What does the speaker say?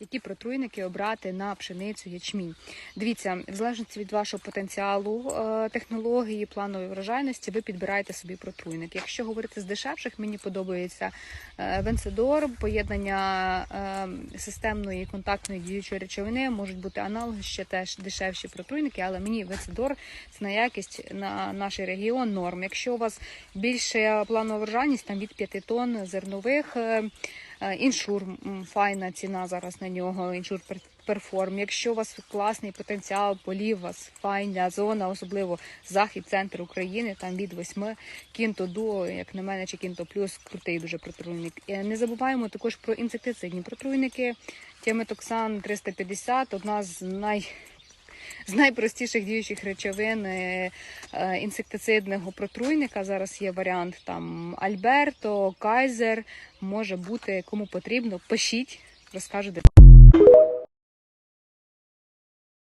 Які протруйники обрати на пшеницю ячмінь? Дивіться, в залежності від вашого потенціалу, е, технології, планової врожайності, ви підбираєте собі протруйник. Якщо говорити з дешевших, мені подобається е, Венцедор, поєднання е, системної контактної діючої речовини, можуть бути аналоги ще теж дешевші протруйники, але мені Венцедор це на якість на наш регіон норм. Якщо у вас більше планова врожайність, там від 5 тонн зернових. Е, Іншур файна ціна зараз на нього. Іншур пер- перформ. Якщо у вас класний потенціал, полів, у вас файна зона, особливо захід, центр України, там від 8 кінто до, як на мене, чи кінто плюс крутий дуже протруйник. Не забуваємо також про інсектицидні протруйники. Тіметоксан 350, одна з най з найпростіших діючих речовин е, е, інсектицидного протруйника. Зараз є варіант там Альберто, Кайзер. Може бути кому потрібно. Пишіть, розкажу де.